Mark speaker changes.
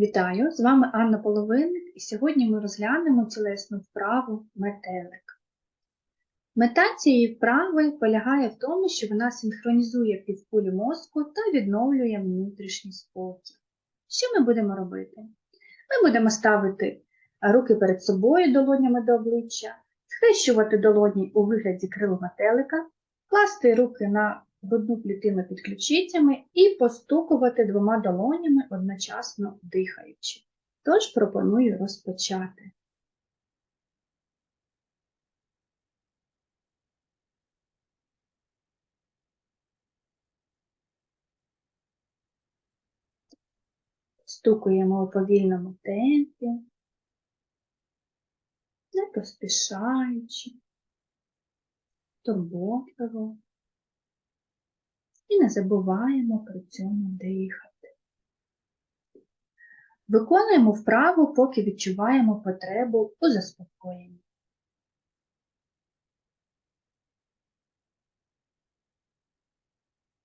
Speaker 1: Вітаю! З вами Анна Половинник, і сьогодні ми розглянемо тілесну вправу метелик. Мета цієї вправи полягає в тому, що вона синхронізує півкулі мозку та відновлює внутрішній спокій. Що ми будемо робити? Ми будемо ставити руки перед собою долонями до обличчя, схрещувати долоні у вигляді крил метелика, класти руки на грудну клітину під ключицями і постукувати двома долонями одночасно дихаючи. Тож пропоную розпочати. Стукуємо у повільному темпі, не поспішаючи, турботливо і не забуваємо при цьому дихати. Виконуємо вправу, поки відчуваємо потребу у заспокоєнні.